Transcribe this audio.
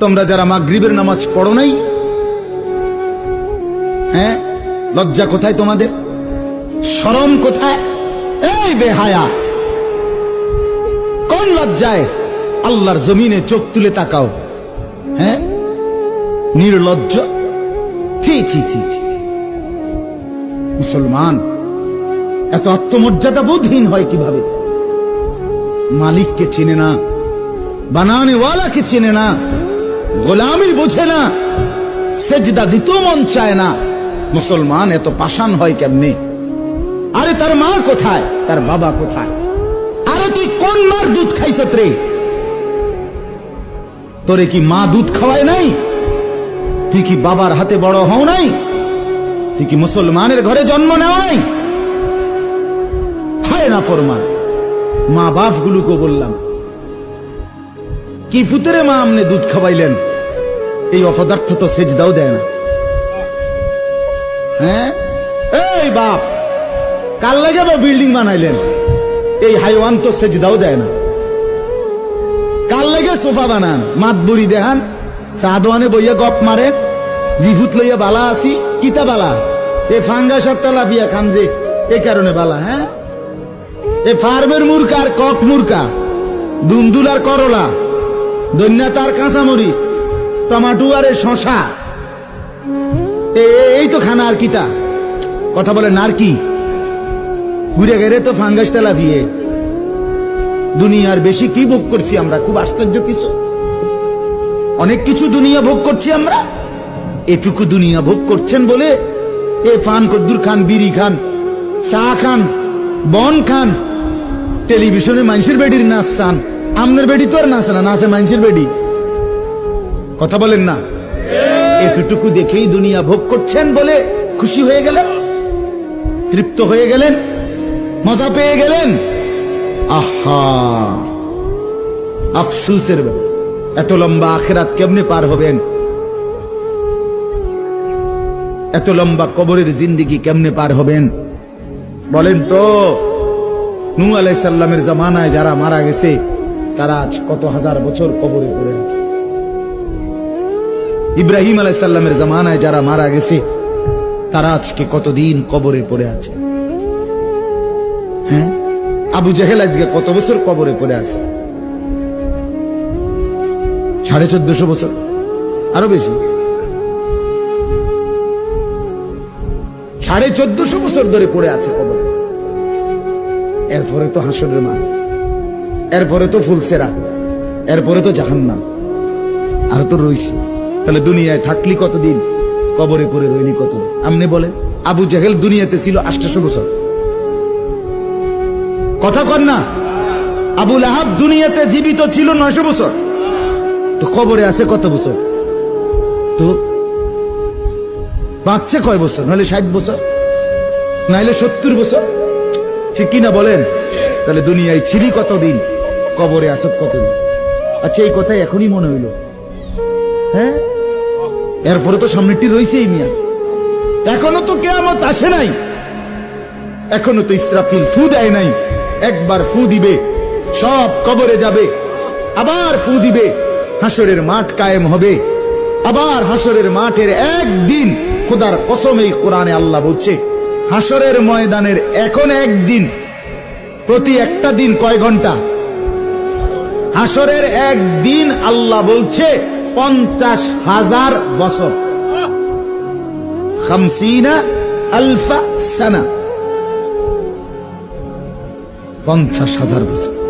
তোমরা যারা মাগরিবের নামাজ পড়ো নাই হ্যাঁ লজ্জা কোথায় তোমাদের? শরম কোথায়? এই বেহায়া। কোন লজ্জায়? আল্লাহর জমিনে চোখ তুলে তাকাও। হ্যাঁ? নির্লজ্জ। ছি ছি ছি। মুসলমান, এত আত্মমর্যাদা বোধহীন হয় কীভাবে? মালিককে চেনে না বানানে ওয়ালাকে চেনে না। গোলামি বোঝে না, সেজদা দিতেও মন চায় না। মুসলমান এত পাষাণ হয় কেমনে? আরে তার মা কোথায়? তার বাবা কোথায়? আরে তুই কোন মার দুধ খাইছ রে তোরে কি মা দুধ খাওয়ায় নাই? তুই কি বাবার হাতে বড় হও নাই? তুই কি মুসলমানের ঘরে জন্ম নেওয়া নাই? হায় না ফরমান, মা বাপ গুলোকে বললাম কি ফুতেরে মা আমনে দুধ খাওয়াইলেন? এই অপদার্থ তো সেজদাও দেয় না। হ্যাঁ? এই বাপ কাল লাগে বা বিল্ডিং বানাইলেন? এই হাইওয়ান তো সেজদাও দেয় না। কাল লাগে সোফা বানান? মাত বুড়ি দেখান চা দোয়ানে বইয়া গপ মারেন জিভুত লইয়া বালা আসি, কিতা বালা? এ ফাঙ্গা সত্তা লাফিয়া খান যে, এ কারণে বালা হ্যাঁ? এ ফার্মের মুরকা আর কক মুরকা, দুন্দুল আর করলা দন্যা তার কাঁচামরিচ, টমাটো আর শশা এই তো খানা আর কিতা কথা বলে নার কি? ঘুরে গেলে তো ফাঙ্গাস তেলাফিয়ে দুনিয়ার বেশি কি ভোগ করছি আমরা? খুব আশ্চর্য কিছু। অনেক কিছু দুনিয়া ভোগ করছি আমরা। এটুকু দুনিয়া ভোগ করছেন বলে এ ফান কদ্দুর খান, বিড়ি খান, চা খান, বন খান, টেলিভিশনে মানুষের বেডির নাচ চান। আমনের বেটি তো আর নাচে না? নাচে মানুষের বেডি। কথা বলেন না। এতটুকু দেখেই দুনিয়া ভোগ করছেন বলে খুশি হয়ে গেলেন? তৃপ্ত হয়ে গেলেন? মজা পেয়ে গেলেন? আহা! আফসুসের এত লম্বা আখেরাত কেমনে পার হবেন? এত লম্বা কবরের জিন্দিগি কেমনে পার হবেন? বলেন তো নু আলাইসাল্লামের জামানায় যারা মারা গেছে তারা আজ কত হাজার বছর কবরে পড়ে আছে। ইব্রাহিম আলাইসাল্লামের জামানায় যারা মারা গেছে, তারা আজকে কতদিন কবরে পড়ে আছে? হ্যাঁ? আবু জাহেল আজকে কত বছর কবরে পড়ে আছে? সাড়ে চোদ্দশো বছর? আরও বেশি। সাড়ে চোদ্দশো বছর ধরে পড়ে আছে কবরে। এরপরে তো হাসনের মা এরপরে তো ফুলসেরা এরপরে তো জাহান্নাম। আর তো রইছি। তাহলে দুনিয়ায় থাকলি কতদিন? কবরে পড়ে রইলি কতদিন? আমনে বলেন, আবু জাহেল দুনিয়াতে ছিল আষ্টশো বছর। কথা কর না আবুল আহাব দুনিয়াতে জীবিত ছিল নয়শো বছর। তো কবরে আছে কত বছর? তো বাঁচছে কয় বছর? নাহলে ষাট বছর? নাহলে সত্তর বছর? ঠিক কিনা বলেন? তাহলে দুনিয়ায় ছিলি কতদিন? কবরে আসত কতদিন? আচ্ছা এই কথাই এখনই মনে হইল। হ্যাঁ? এরপরে তো সামনেরটি রয়েছে এই মিয়া। এখনও তো কে কেয়ামত আসে নাই। এখনও তো ইসরাফিল ফু দেয় নাই। একবার ফু দিবে, সব কবরে যাবে। আবার ফু দিবে, হাসরের মাঠ কায়েম হবে। আবার হাসরের মাঠের একদিন, খোদার কসম এই কোরআনে আল্লাহ বলছে, হাসরের ময়দানের এখন একদিন, প্রতি একটা দিন কয় ঘণ্টা? হাসরের একদিন আল্লাহ বলছে পঞ্চাশ হাজার বছর। খামসিনা আলফা সানা। পঞ্চাশ হাজার বছর।